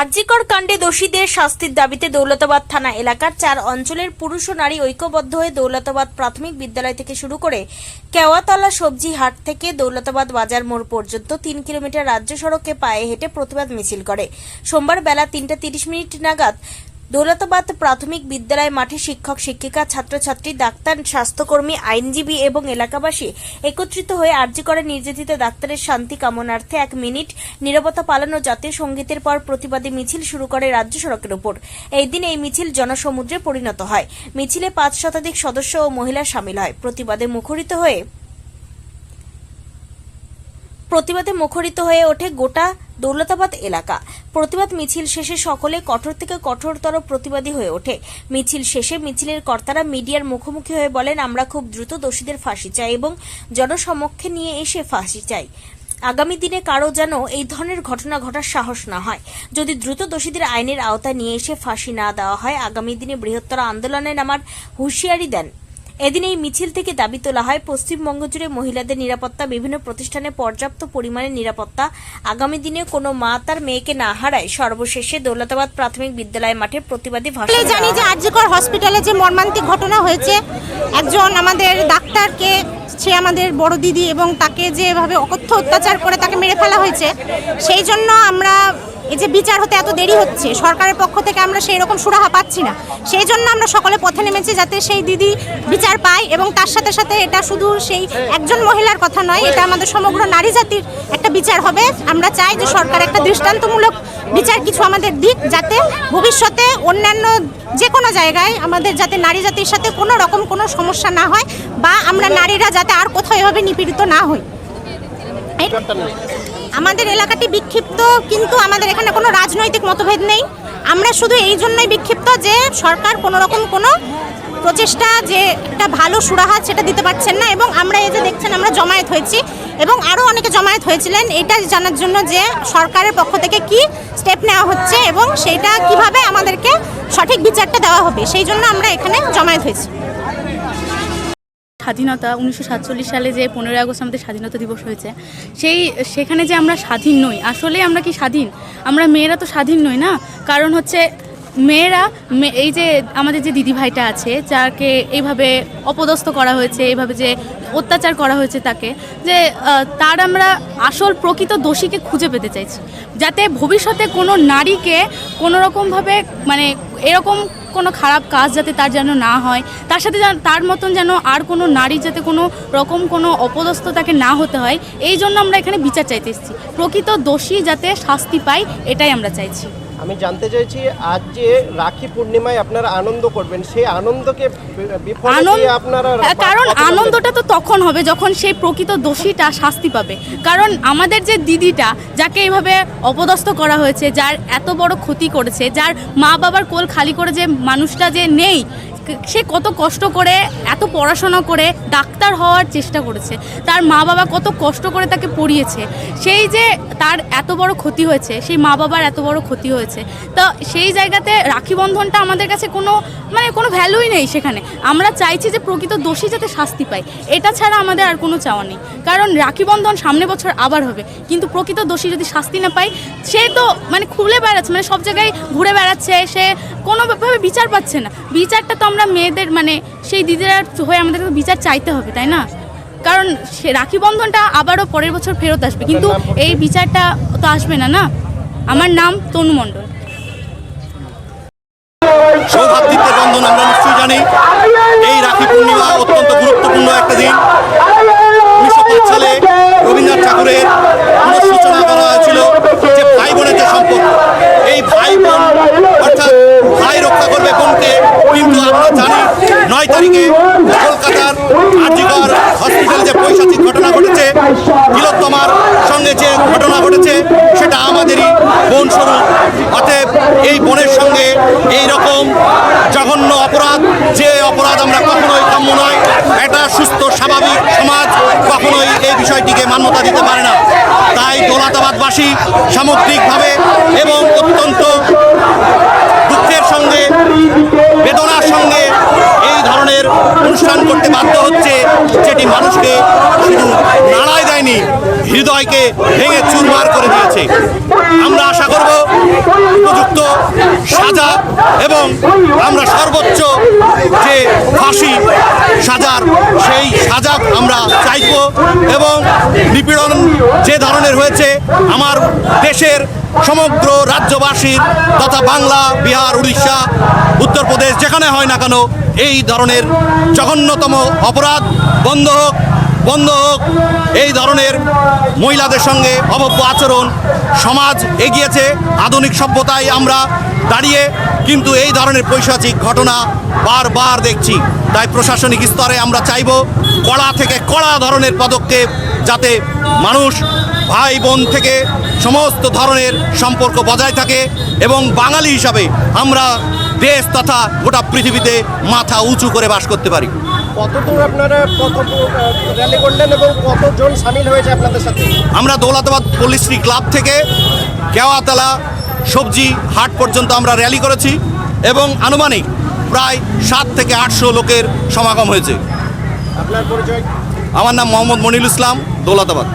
আরজিকর কাণ্ডে দোষীদের শাস্তির দাবিতে দৌলতাবাদ থানা এলাকার চার অঞ্চলের পুরুষ ও নারী ঐক্যবদ্ধ হয়ে দৌলতাবাদ প্রাথমিক বিদ্যালয় থেকে শুরু করে কেওয়াতলা সবজি হাট থেকে দৌলতাবাদ বাজার মোড় পর্যন্ত তিন কিলোমিটার রাজ্য সড়কে পায়ে হেঁটে প্রতিবাদ মিছিল করে। সোমবার বেলা তিনটা তিরিশ মিনিট নাগাদ দৌলতাবাদ প্রাথমিক বিদ্যালয় মাঠে শিক্ষক, শিক্ষিকা, ছাত্রছাত্রী, ডাক্তার, স্বাস্থ্যকর্মী, আইনজীবী এবং এলাকাবাসী একত্রিত হয়ে আর্জি করে নির্যাতিত ডাক্তারের শান্তি কামনার্থে এক মিনিট নীরবতা পালন ও জাতীয় সঙ্গীতের পর প্রতিবাদী মিছিল শুরু করে রাজ্য সড়কের উপর। এই দিন এই মিছিল জনসমুদ্রে পরিণত হয়। মিছিলে পাঁচ শতাধিক সদস্য ও মহিলা সামিল হয়। প্রতিবাদে মুখরিত হয়ে প্রতিবাদে মুখরিত হয়ে ওঠে গোটা দৌলতাবাদ এলাকা। প্রতিবাদ মিছিল শেষে সকলে কঠোর থেকে কঠোরতর প্রতিবাদী হয়ে ওঠে। মিছিল শেষে মিছিলের কর্তারা মিডিয়ার মুখোমুখি হয়ে বলেন, আমরা খুব দ্রুত দোষীদের ফাঁসি চাই এবং জনসমক্ষে নিয়ে এসে ফাঁসি চাই। আগামী দিনে কারও যেন এই ধরনের ঘটনা ঘটার সাহস না হয়। যদি দ্রুত দোষীদের আইনের আওতায় নিয়ে এসে ফাঁসি না দেওয়া হয়, আগামী দিনে বৃহত্তর আন্দোলনে নামার হুঁশিয়ারি দেন এদিন এই মিছিল থেকে দাবি তোলা হয় পশ্চিমবঙ্গ জুড়ে মহিলাদের নিরাপত্তা বিভিন্ন প্রতিষ্ঠানে পর্যাপ্ত পরিমাণে নিরাপত্তা। আগামী দিনে কোনো মা তার মেয়েকে না হারায় সর্বশেষে দৌলতাবাদ প্রাথমিক বিদ্যালয় মাঠে প্রতিবাদী ভাষণ জানি যে আরজিকর হসপিটালে যে মর্মান্তিক ঘটনা হয়েছে একজন আমাদের ডাক্তারকে সে আমাদের বড় দিদি এবং তাকে যেভাবে অকথ্য অত্যাচার করে তাকে মেরে ফেলা হয়েছে সেই জন্য আমরা এই যে বিচার হতে এত দেরি হচ্ছে, সরকারের পক্ষ থেকে আমরা সেই রকম সুরাহা পাচ্ছি না। সেই জন্য আমরা সকলে পথে নেমেছি যাতে সেই দিদি বিচার পায় এবং তার সাথে সাথে এটা শুধু সেই একজন মহিলার কথা নয়, এটা আমাদের সমগ্র নারী জাতির একটা বিচার হবে। আমরা চাই যে সরকার একটা দৃষ্টান্তমূলক বিচার কিছু আমাদের দিক, যাতে ভবিষ্যতে অন্যান্য যে কোনো জায়গায় আমাদের যাতে নারী জাতির সাথে কোনো রকম কোনো সমস্যা না হয় বা আমরা নারীরা যাতে আর কোথাও এভাবে নিপীড়িত না হই। আমাদের এলাকাটি বিক্ষিপ্ত, কিন্তু আমাদের এখানে কোনো রাজনৈতিক মতভেদ নেই। আমরা শুধু এই জন্যই বিক্ষিপ্ত যে সরকার কোনো রকম কোনো প্রচেষ্টা যে একটা ভালো সুরাহা সেটা দিতে পারছেন না এবং আমরা এই যে দেখছেন আমরা জমায়েত হয়েছি এবং আরও অনেকে জমায়েত হয়েছিলেন, এটা জানার জন্য যে সরকারের পক্ষ থেকে কি স্টেপ নেওয়া হচ্ছে এবং সেটা কীভাবে আমাদেরকে সঠিক বিচারটা দেওয়া হবে, সেই জন্য আমরা এখানে জমায়েত হয়েছি। স্বাধীনতা, উনিশশো সাতচল্লিশ সালে যে পনেরোই আগস্ট আমাদের স্বাধীনতা দিবস হয়েছে, সেই, সেখানে যে আমরা স্বাধীন নই, আসলে আমরা কি স্বাধীন? আমরা মেয়েরা তো স্বাধীন নই না? কারণ হচ্ছে মেয়েরা এই যে আমাদের যে দিদিভাইটা আছে, যাকে এইভাবে অপদস্থ করা হয়েছে এইভাবে যে অত্যাচার করা হয়েছে তাকে, যে তার আমরা আসল প্রকৃত দোষীকে খুঁজে পেতে চাইছি। যাতে ভবিষ্যতে কোনো নারীকে কোনো রকমভাবে মানে এরকম কোনো খারাপ কাজ যাতে তার যেন না হয়, তার সাথে তার মতন যেন আর কোনো নারী যাতে কোনো রকম কোনো অপদস্থ তাকে না হতে হয়, এই জন্য আমরা এখানে বিচার চাইতে এসেছি। প্রকৃত দোষী যাতে শাস্তি পায়, এটাই আমরা চাইছি। আমি জানতে চাইছি আজ যে রাখি পূর্ণিমায় আপনারা আনন্দ করবেন সেই আনন্দকে আপনারা হ্যাঁ, কারণ আনন্দটা তো তখন হবে যখন সেই প্রকৃত দোষীটা শাস্তি পাবে। কারণ আমাদের যে দিদিটা যাকে এইভাবে অপদস্থ করা হয়েছে যার এত বড় ক্ষতি করেছে যার মা বাবার কোল খালি করে যে মানুষটা যে নেই সে কত কষ্ট করে, এত পড়াশোনা করে ডাক্তার হওয়ার চেষ্টা করেছে। তার মা বাবা কত কষ্ট করে তাকে পড়িয়েছে। সেই যে তার এত বড় ক্ষতি হয়েছে, সেই মা বাবার এত বড় ক্ষতি হয়েছে। তো সেই জায়গাতে রাখি বন্ধনটা আমাদের কাছে কোনো মানে কোনো ভ্যালুই নেই সেখানে। আমরা চাইছি যে প্রকৃত দোষী যাতে শাস্তি পায়। এটা ছাড়া আমাদের আর কোনো চাওয়া নেই। কারণ রাখি বন্ধন সামনে বছর আবার হবে। কিন্তু প্রকৃত দোষী যদি শাস্তি না পায়, সে তো মানে খুলে বেড়াচ্ছে মানে সব জায়গায় ঘুরে বেড়াচ্ছে, সে কোনোভাবে বিচার পাচ্ছে না। বিচারটা তো আমরা মেয়েদের মানে সেই দিদিরা হয়ে আমাদের বিচার চাইতে হবে তাই না? কারণ সে রাখি বন্ধনটা আবারও পরের বছর ফেরত আসবে। কিন্তু এই বিচারটা তো আসবে না না? আমার নাম তনু মণ্ডল সৌভাতৃত্বের বন্ধন আমরা নিশ্চয়ই জানি এই রাখি পূর্ণিমা অত্যন্ত গুরুত্বপূর্ণ একটা দিন উনিশশো পাঁচ সালে রবীন্দ্রনাথ ঠাকুরের পুনঃসূচনা করা হয়েছিল যে ভাই বোনের যে সম্পর্ক এই ভাই বোন অর্থাৎ ভাই রক্ষা করবে বোনকে কিন্তু আমরা জানি তারিখে কলকাতার আর্জিকর হসপিটাল যে পৈশাচিক ঘটনা ঘটেছে, তিলোত্তমার সঙ্গে যে ঘটনা ঘটেছে, সেটা আমাদেরই বোন স্বরূপ। অতএব এই বোনের সঙ্গে এই রকম জঘন্য অপরাধ, যে অপরাধ আমরা কখনোই কাম্য নয়, এটা সুস্থ, স্বাভাবিক সমাজ কখনোই এই বিষয়টিকে মান্যতা দিতে পারে না। তাই দোলাতাবাদবাসী সামগ্রিকভাবে এবং অত্যন্ত দুঃখের সঙ্গে, বেদনার সঙ্গে করতে বাধ্য হচ্ছে, যেটি মানুষকে শুধু নাড়ায় দেয়নি, হৃদয়কে ভেঙে চুরমার করে দিয়েছে। আমরা আশা করব, উপযুক্ত সাজা এবং আমরা সর্বোচ্চ যে ফাঁসি সাজার, সেই সাজা আমরা চাইব এবং নিপীড়ন যে ধরনের হয়েছে আমার দেশের সমগ্র রাজ্যবাসীর তথা বাংলা, বিহার, উড়িষ্যা, উত্তরপ্রদেশ যেখানে হয় না কেন, এই ধরনের জঘন্যতম অপরাধ বন্ধ হোক বন্ধ হোক। এই ধরনের মহিলাদের সঙ্গে অভব্য আচরণ সমাজ এগিয়েছে। আধুনিক সভ্যতায় আমরা দাঁড়িয়ে কিন্তু এই ধরনের পৈশাচিক ঘটনা বারবার দেখছি। তাই প্রশাসনিক স্তরে আমরা চাইব কড়া থেকে কড়া ধরনের পদক্ষেপ যাতে মানুষ ভাই বোন থেকে সমস্ত ধরনের সম্পর্ক বজায় থাকে এবং বাঙালি হিসাবে আমরা দেশ তথা গোটা পৃথিবীতে মাথা উঁচু করে বাস করতে পারি। কতদূর আপনারা কত র্যালি করলেন এবং কতজন সামিল হয়েছে আপনাদের সাথে? আমরা দৌলতাবাদ পল্লিশ্রী ক্লাব থেকে কেওয়াতলা সবজি হাট পর্যন্ত আমরা র্যালি করেছি এবং আনুমানিক প্রায় সাত থেকে আটশো লোকের সমাগম হয়েছে। আপনার পরিচয়? আমার নাম মোহাম্মদ মনিরুল ইসলাম দৌলতাবাদ।